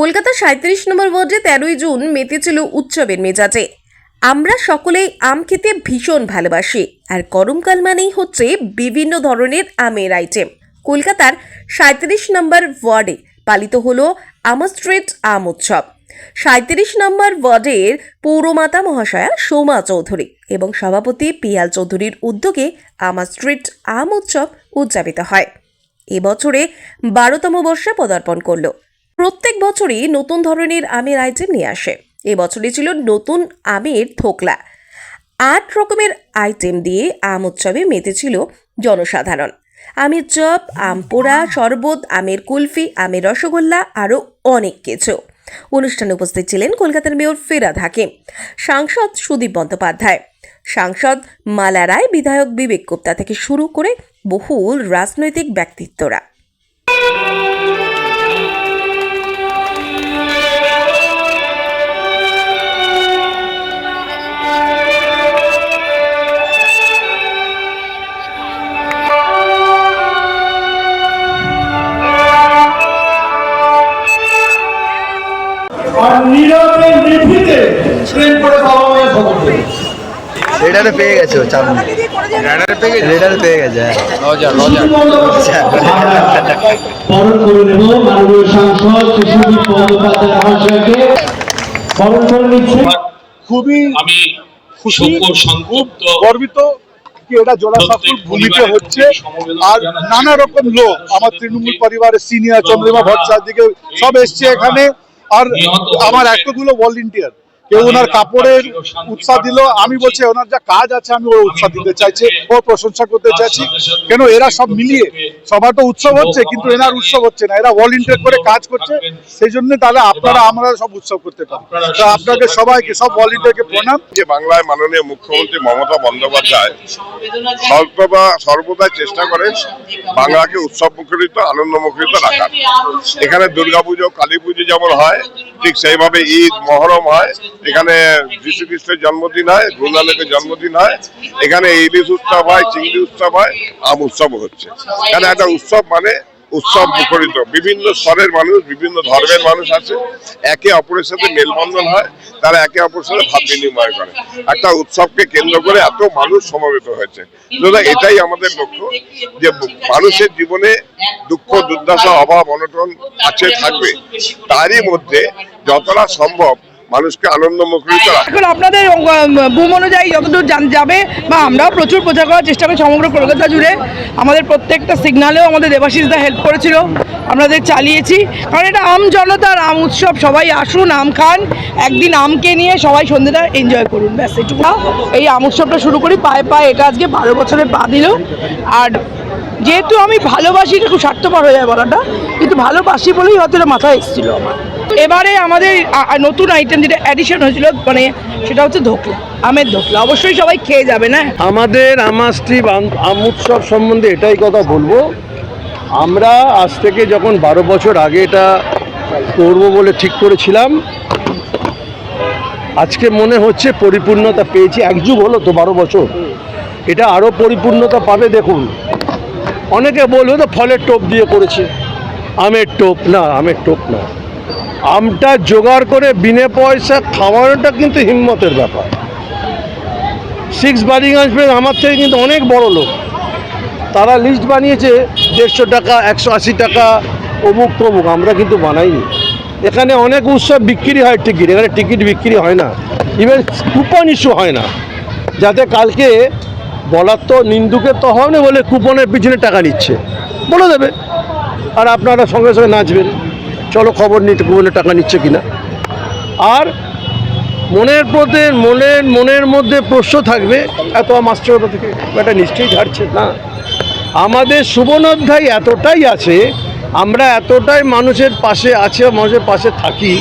কলকাতা সাঁত্রিশ নম্বর ওয়ার্ডে তেরোই জুন মেতেছিল উৎসবের মেজাজে। আমরা সকলেই আম খেতে ভীষণ ভালোবাসি, আর গরমকাল মানেই হচ্ছে বিভিন্ন ধরনের আমের আইটেম কলকাতার সাঁত্রিশ নম্বর ওয়ার্ডে পালিত হলো আমা স্ট্রিট আম উৎসব। সাঁত্রিশ নম্বর ওয়ার্ডের পৌরমাতা মহাশয়া সোমা চৌধুরী এবং সভাপতি পিয়াল চৌধুরীর উদ্যোগে আমা স্ট্রিট আম উৎসব উদযাপিত হয়। এবছরে বারোতম বর্ষে পদার্পণ করল। প্রত্যেক বছরই নতুন ধরনের আমের আইটেম নিয়ে আসে। এবছরে ছিল নতুন আমের থোকলা। আট রকমের আইটেম দিয়ে আম উৎসবে মেতেছিল জনসাধারণ। আমের চপ, আম পোড়া, শরবত, আমের কুলফি, আমের রসগোল্লা, আরও অনেক কিছু। অনুষ্ঠানে উপস্থিত ছিলেন কলকাতার মেয়র ফেরাদ হাকিম, সাংসদ সুদীপ বন্দ্যোপাধ্যায়। সাংসদ মালা রায়, বিধায়ক বিবেক গুপ্তা থেকে শুরু করে বহুল রাজনৈতিক ব্যক্তিত্বরা। আর নীরবে নিভৃতে প্রেম করে বাবা মায়ের খবর রেডারে পেয়ে গেছে ও চাপ নেই রেডারে পেয়ে গেছে? হ্যাঁ। বরণ করে নেব মাননীয় সাংসদ বন্দ্যোপাধ্যায় মহাশয়কে বরণ করে নিচ্ছে। খুবই আমি সংক্ষুব্ধ। গর্বিত কি এটা জোড়াসাঁকুর ভূমিতে হচ্ছে। আর নানা রকম লোক আমার তৃণমূল পরিবারের সিনিয়র চন্দ্রিমা ভট্টাচার্যকে সব এসছে এখানে। আর আমার এতগুলো ভলেন্টিয়ার কেউ ওনার কাপড়ের উৎসাহ দিল আমি বলছি ওনার যা কাজ আছে আমি ওর উৎসাহ দিতে চাইছি ও প্রশংসা করতে চাইছি। কেন এরা সব মিলিয়ে সবার তো উৎসব হচ্ছে কিন্তু এনার উৎসব হচ্ছে না। এরা ভলেন্টিয়ার করে কাজ করছে সেই জন্য তাহলে আপনারা আমরা সব উৎসব করতে পারি। তো আপনাদের সবাইকে সব ভলেন্টিয়ারকে প্রণাম। যে বাংলায় মাননীয় মুখ্যমন্ত্রী মমতা বন্দ্যোপাধ্যায় সর্বদা সর্বদাই চেষ্টা করেন বাংলাকে উৎসব মুখরিত আনন্দ মুখরিত রাখার। এখানে দুর্গাপুজো কালী পুজো যেমন হয় ঠিক সেইভাবে ঈদ মহরম হয়। এখানে যীশু খ্রিস্টের জন্মদিন হয়, গুরু নানকের জন্মদিন হয়। এখানে ইলিশ উৎসব হয়, চিংড়ি উৎসব হয়, আম উৎসব হচ্ছে। এখানে একটা উৎসব মানে উৎসব মুখরিত। বিভিন্ন স্তরের মানুষ বিভিন্ন ধর্মের মানুষ আছে। একে অপরের সাথে মেলবন্ধন হয় তারা একে অপরের সাথে ভাব বিনিময় করে। একটা উৎসবকে কেন্দ্র করে এত মানুষ সমবেত হয়েছে। এটাই আমাদের লক্ষ্য যে মানুষের জীবনে দুঃখ দুর্দশা অভাব অনটন আছে থাকবে। তারই মধ্যে যতটা সম্ভব মানুষকে আনন্দ মুখরিত এখন আপনাদের বুম অনুযায়ী যতদূর যাবে বা আমরাও প্রচুর প্রচার করার চেষ্টা করি সমগ্র কলকাতা জুড়ে। আমাদের প্রত্যেকটা সিগনালেও আমাদের দেবাশিস দা হেল্প করেছিল। আমাদের চালিয়েছি। কারণ এটা আম জনতার আম উৎসব সবাই আসুন আম খান। একদিন আমকে নিয়ে সবাই সন্ধ্যেটা এনজয় করুন ব্যাস এটুকু। এই আম উৎসবটা শুরু করি পায়ে পায়ে এটা আজকে বারো বছরের পা দিল। আর যেহেতু আমি ভালোবাসি এটা খুব স্বার্থপর হয়ে যায় বলাটা কিন্তু ভালোবাসি বলেই হয়তো এটা মাথায় এসেছিল আমার। এবারে আমাদের নতুন আইটেম যেটা অ্যাডিশন হয়েছিল মানে সেটা হচ্ছে ধোকলা, আমের ধোকলা। অবশ্যই সবাই খেয়ে যাবে, না? আমাদের আমার আম উৎসব সম্বন্ধে এটাই কথা বলব। আমরা আজ থেকে যখন বারো বছর আগে এটা করব বলে ঠিক করেছিলাম, আজকে মনে হচ্ছে পরিপূর্ণতা পেয়েছি। এক যুগ হলো তো বারো বছর। এটা আরও পরিপূর্ণতা পাবে, দেখুন। অনেকে বলবে, তো ফলের টোপ দিয়ে করেছে। আমের টোপ, না, আমের টোপ না। আমটা জোগাড় করে বিনে পয়সা খাওয়ানোটা কিন্তু হিম্মতের ব্যাপার। সিক্স বালিগঞ্জ প্রেস আমার থেকে কিন্তু অনেক বড় লোক। তারা লিস্ট বানিয়েছে দেড়শো টাকা, একশো আশি টাকা, অমুক তমুক, আমরা কিন্তু বানাইনি। এখানে অনেক উৎসব বিক্রি হয় টিকিট এখানে টিকিট বিক্রি হয় না। ইভেন কুপন ইস্যু হয় না। যাতে কালকে বলার তো নিন্দুকের তো হবে না বলে কুপনের পিছনে টাকা নিচ্ছে। বলে দেবে। আর আপনারা সঙ্গে সঙ্গে নাচবেন। চলো খবর নিতে, গুগলে টাকা নিচ্ছে কিনা। আর মনের প্রতি মনের মনের মধ্যে প্রশ্ন থাকবে, এত মাস্টার থেকে, এটা নিশ্চয়ই ঝাড়ছে, না। আমাদের সুবর্ণ অধ্যায় এতটাই আছে, আমরা এতটাই মানুষের পাশে আছে, মানুষের পাশে থাকি